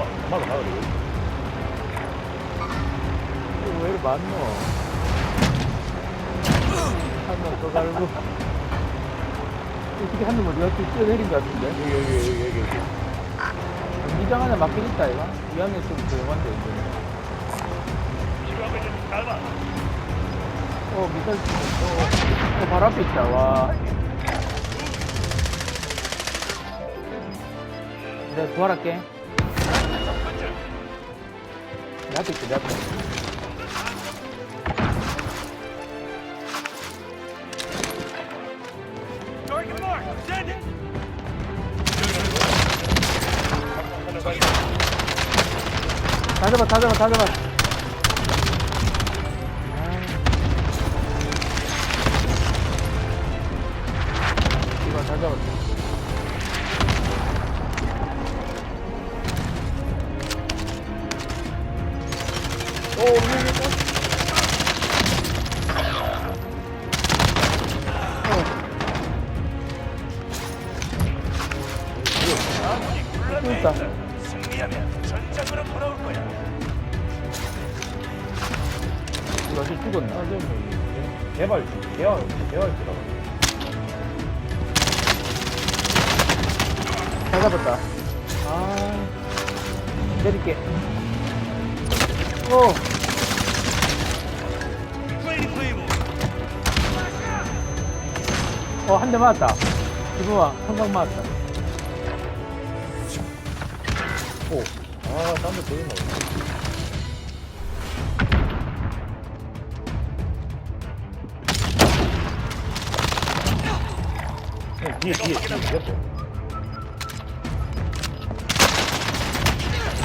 이거 이거 나가 그래. 이거 왜 이리 많노? 한명더 갈고. 어떻게 한명 어디 갔지? 뛰어내린 것 같은데? 여기 여기 여기 여기 여기. 경기장 안에 있다, 이거? 이 안에 있으면 조용한데, 닮아. 어, 미사일, 어, 어, 바로 앞에 있다, 와. 내가 부활할게. 내 앞에 있어, 내 앞에. Target 아직 죽었나? 개발 개발 개발 들어가. 다 잡았다. 아, 내릴게. 오. 어, 한 대 맞았다. 지금아, 한방 맞았다. 오. 아 딴데 보이나. 뒤에 뒤에 뒤에 옆에.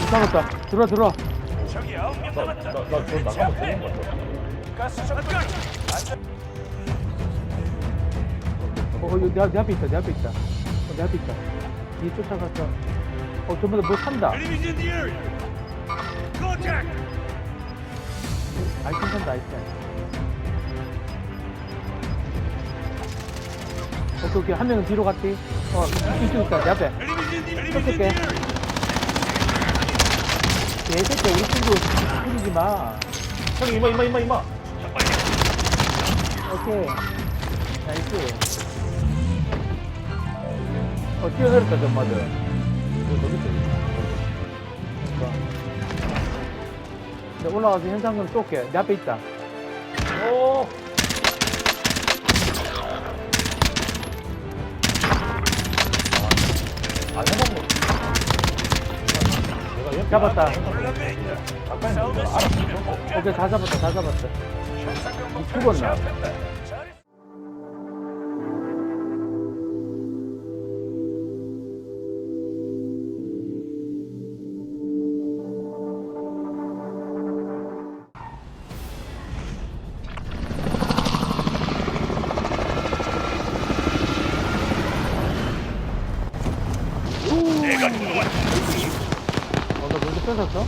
잡았다. 들어와, 들어와. 저기 아홉 명 남았다. 나나저 나가면 되는 거 같아. 가스 접근. 안전. 어, 여기 내, 앞- 내 앞에 있다, 내 앞에 있다. 어, 내 앞에 있다. 뒤 쫓아갔어. 어, 전부 다뭐 산다. Enemies in the area. Contact. 아이템 산다, 아이템. 오케이, 오케이. 한 명은 뒤로 갔지. 어, 이쪽 있다, 내 앞에. Area. 얘새끼 우리 친구 죽이지 마. 형 이마 이마 이마 이마. 오케이. 나이스. 어, 뛰어내렸다, 전마들. 이거. 내 올라가서 현상금 쏠게. 내 앞에 있다. 오. 잡았다. 오케이, 다 잡았다, 다 잡았다. 죽었나? 뺏었어?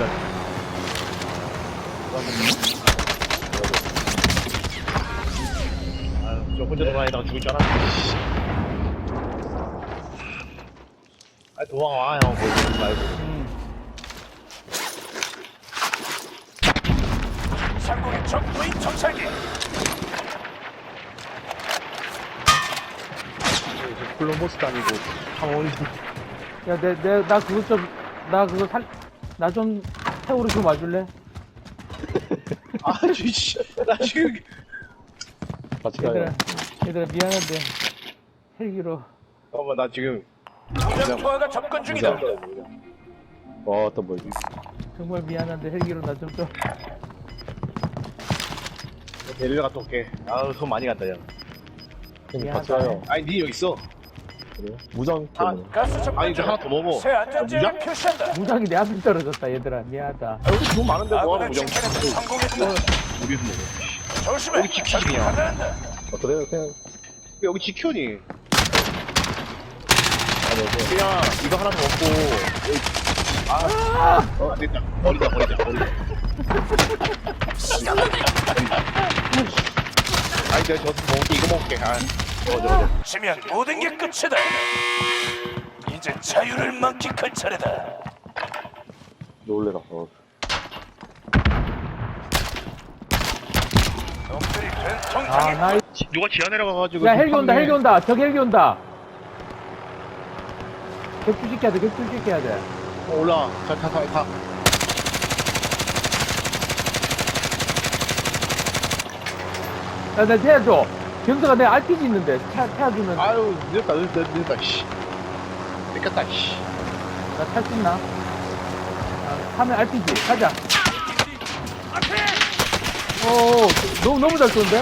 좋아하자. 반장입니다. 아유, 저 혼자 도망다니다가 죽을 줄 알았네. 아, 도망와, 형. 거기 보지 말고. 음. 상공의 적 무인 정찰기. 콜럼버스도 아니고, 창원이. 야, 내, 내, 나 그거 좀, 나 그거 살, 나 좀 태우러 좀 와줄래? 아, 씨. 나 지금. 같이 얘들아, 얘들아, 미안한데. 헬기로. 잠깐만, 나 지금. 무장 투하가 접근 중이다. 와, 또 뭐, 정말 미안한데 헬기로 나좀 좀. 데리러 갔다 올게. 아우, 손 많이 간다, 야. 미안하다. 아니, 니 여기 있어. 그래요? 무장 아, 때문에. 가스 접근 아니 이제 중. 하나 더 먹어 새 안전지역을 표시한다. 무장이 내 앞에 떨어졌다 얘들아 미안하다 아, 여기 너무 많은데 뭐하러 무장 성공했다. 우리에서 먹어 조심해. 여기 적이. 다가간다. 아, 그래요? 그냥, 여기 지켜니 아니, 그냥, 그냥 이거 하나 더 먹고 아, 어, 됐다 버리자 버리자 버리자 아니 내가 저거 먹을게 이거 먹을게 아. 지면 모든 게 끝이다. 이제 자유를 만끽할 차례다. 놀래라. 어. 놈들이 된통 아. 나이 누가 지하 내려가가지고 야 헬기 온다 헬기 온다 저기 헬기 온다 격투시켜야 돼 격투시켜야 돼 어, 올라와 가가가 야, 나 태워줘. 경서가 내 RPG 있는데, 차, 태워주면, 아유 늦었다 늦었다 늦었다 씨 뺏겼다 씨 나탈 수 있나? 아, 하면 RPG. 가자. 오, 너무, 너무 잘 쏘는데?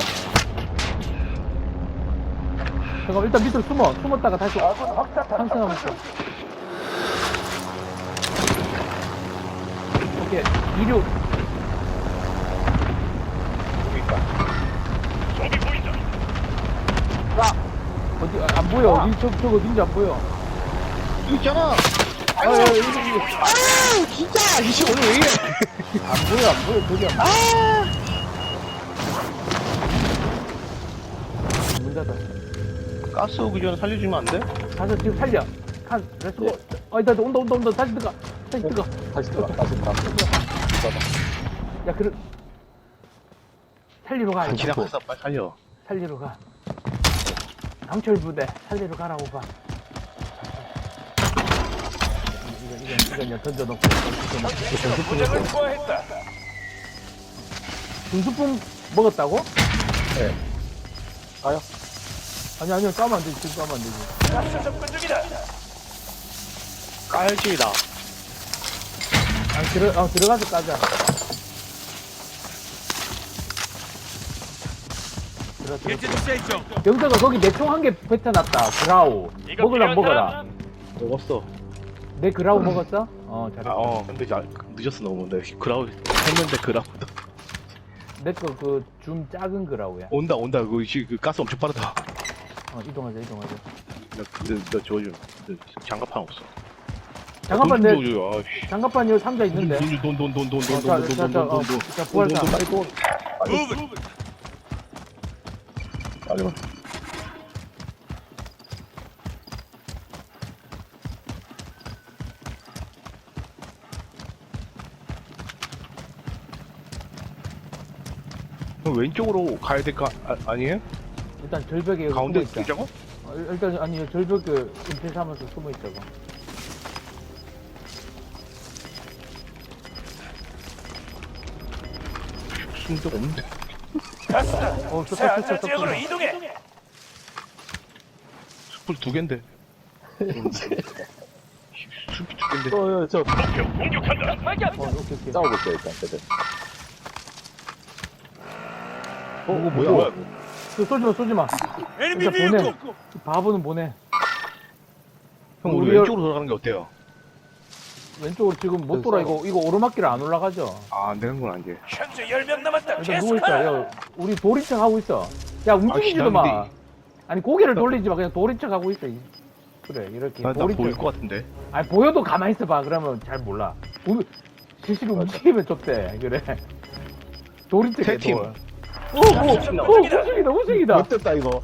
잠깐, 일단 밑으로 숨어. 숨었다가 다시 상승하면서. 오케이. 이륙. 어디, 아, 안 보여. 어디, 저, 저 어딘지 안 보여. 여기 있잖아 아, 여기, 여기. 아유 진짜 이씨 오늘 왜 이래 안 보여, 안 보여. 저기 안 보여. 문 닫아. 가스 오기 전에 살려주면 안 돼? 가서 지금 살려. 칸, 렛츠고. 어, 일단 온다, 온다, 온다. 다시 들어가. 다시 들어가. 다시 들어가, 다시 들어가. 야, 그래. 살리러 가. 당신아 가서 빨리 살려 살리러 가. 강철 부대 살리러 가라고 가. 이건, 이건, 이건 그냥 던져놓고. 무장을 투하했다. 중수품 먹었다고? 네. 가요? 아니, 아니요. 까면 안 되지. 지금 까면 안 되지. 가스 접근 중이다. 깔질이다 아니, 들어, 어, 들어가서 까자. 영서가 거기 내 총 한 개 뱉어놨다. 그라우. 먹으려면 먹어라. 먹었어 내 그라우 먹었어? 어, 잘했어. 아어 근데 야, 늦었어 너무 내 그라우 했는데 그라우 내거그 줌 작은 그라우야. 온다 온다 그, 씨, 그 가스 엄청 빠르다 어, 이동하자, 이동하자. 너 장갑 하나 없어 잠깐만, 돈 내. 장갑판 여기 상자 있는데. 어, 자, 자, 자, 어, 돈돈돈 돈 돈 돈 돈 돈 돈 돈 돈 자, 부활사. 빨리 돈 빨리 와. 그럼 왼쪽으로 가야 될까 아, 아니에요? 일단 절벽에 가운데 숨어 있자. 있자고? 어, 일단, 아니, 절벽 그, 은퇴 삼아서 숨어 있자고. 숨도 없는데 가스다. 어, 새 썼다, 안전 썼다, 지역으로 썼다. 이동해. 숯불 두 갠데 숲이 두 갠데 어, 저, 공격한다. 어, 오케이, 오케이. 싸워볼게요, 일단, 쟤들. 어, 이거 뭐야 뭐야? 뭐야 그 쏘지 마, 쏘지 마. 일단 보내. 바보는 보내. 형 우리 우리 왼쪽으로 돌아가는 게 어때요? 왼쪽으로 지금 못 돌아. 이거, 이거 오르막길 안 올라가죠? 아 안 되는구나 이제 현재 10명 남았다. 일단 누워 있자. 계속하라. 야, 우리 도리척 하고 있어. 야, 움직이지도 아, 마. 근데- 아니, 고개를 돌리지 마. 그냥 도리척 하고 있어. 이- 그래, 이렇게. 나, 나 도리척. 보일 것 같은데 아니, 보여도 가만히 있어봐. 그러면 잘 몰라. 우, 실시로 움직이면 좋대. 그래. 도리척 해, 세 팀. 돌. 오, 오, 오, 우승이다, 우승이다. 못됐다, 이거.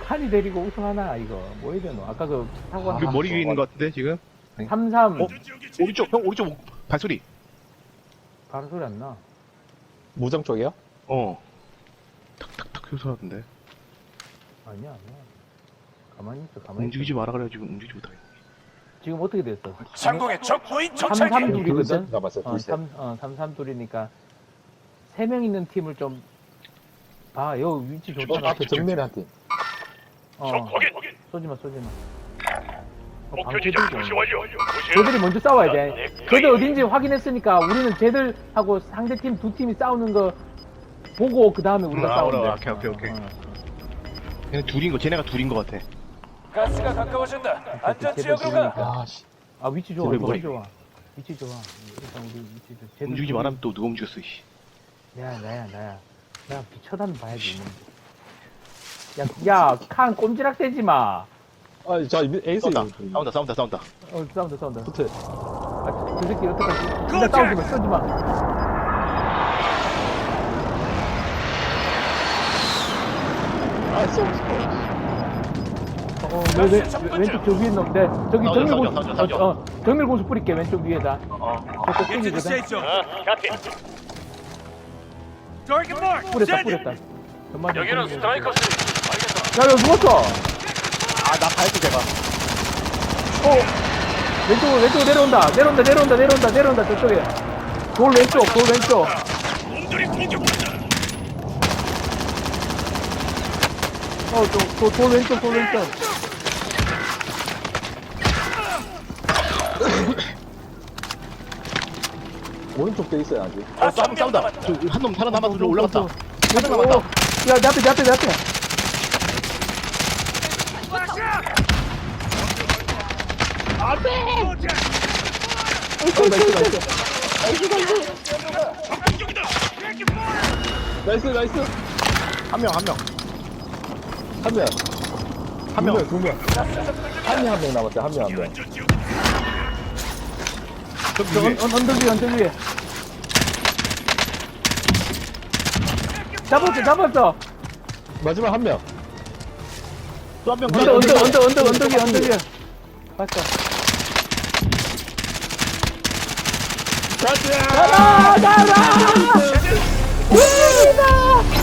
칸이 데리고 우승하나, 이거. 뭐 해야 되노? 아까 그 사고 그 머리 위에 있는 것 같은데 지금 33. 어? 오른쪽 형 오른쪽 발소리 바로 소리 안 나. 무장 쪽이야? 어 탁탁탁 소리 하던데 아니야, 아니야. 가만히 있어, 가만히 움직이지 마라 그래가지고 움직이지 있어. 지금 어떻게 됐어? 상공의 적 무인 33 정찰기. 둘이거든? 둘셋 남았어, 어, 둘셋. 3, 어, 33 둘이니까. 3명 있는 팀을 좀 봐. 여기 위치 어, 좋잖아. 앞에 정면에 한 팀. 어. 쏘지마, 쏘지마. 어, 목표 지점 표시. 완료. 쟤들이 먼저 싸워야 돼. 네, 쟤들 어딘지 확인했으니까 우리는 쟤들하고 상대 팀 두 팀이 싸우는 거 보고 그 다음에 우리가 아, 돼. 그래, 오케이, 오케이, 오케이. 어, 어. 걔네 둘인 거 쟤네가 둘인 것 같아 가스가 가까워진다. 안전 제대로 지역으로 가. 아, 씨. 아 위치 좋아 제대로 위치 보내. 좋아 위치 좋아 일단 우리 위치 좀 제대로 움직이지 말하면 또 누가 움직였어 씨. 야 나야 나야 나 비춰다는 봐야지 야야 칸 꼼지락 대지 마 아, 자, 에이스. 싸운다 싸운다 싸운다 싸운다 어, 싸운다, 싸운다. 붙어. 아, 저 새끼 어떡하지? 진짜 싸우지 마, 싸우지 마. 아, 쏘, 쏘. 어, 왜, 왜, 왜, 왼쪽 저 위에 놈, 네, 저기 정밀 고수. 어, 어, 정밀 고수 뿌릴게, 왼쪽 위에다. 어 저쪽 뿌리거든. 뿌렸다, 뿌렸다. 전만 좀 여기는 뿌리고. 스트라이커 스 알겠어. 야, 야, 누웠어! 아나 발도 대봐 어! 왼쪽으로, 왼쪽으로 내려온다, 내려온다, 내려온다, 내려온다, 내려온다, 저쪽에. 돌 왼쪽, 돌 왼쪽. 놈들이 공격한다. 어, 저, 저, 돌 왼쪽, 돌 왼쪽. 오른쪽 돼 있어요, 아직. 어 싸움 싸운다 한놈 살아남아서 좀 올라갔다 하나 남았다. 야, 내 앞에, 내 앞에, 내 앞에. 나이스, 나이스. 한 명 한 명 한 명. 한 명. 두 명. 한 명, 한 명 남았어요, 한 명, 한 명. 언덕 위에, 언덕 위에. 잡았어, 잡았어. 마지막 한 명. 또 한 명 언덕, 언덕, 언덕, 언덕 위에, 언덕 위에. 봤어. 가라, 가라! 왕대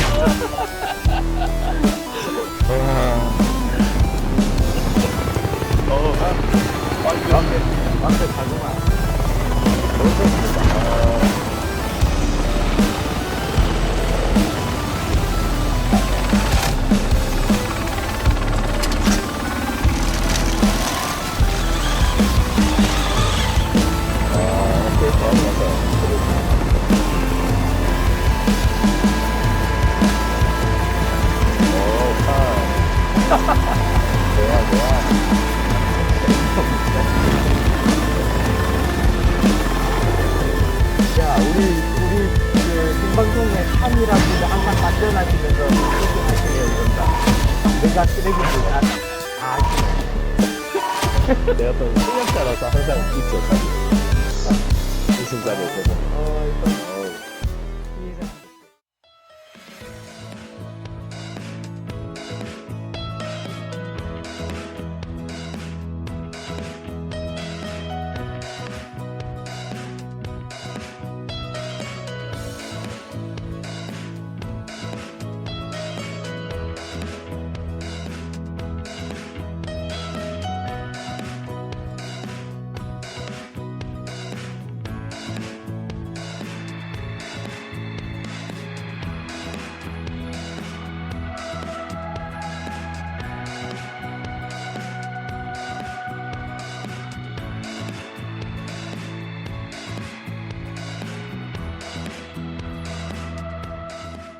내가 또 실력자라서 항상 있죠, 자기.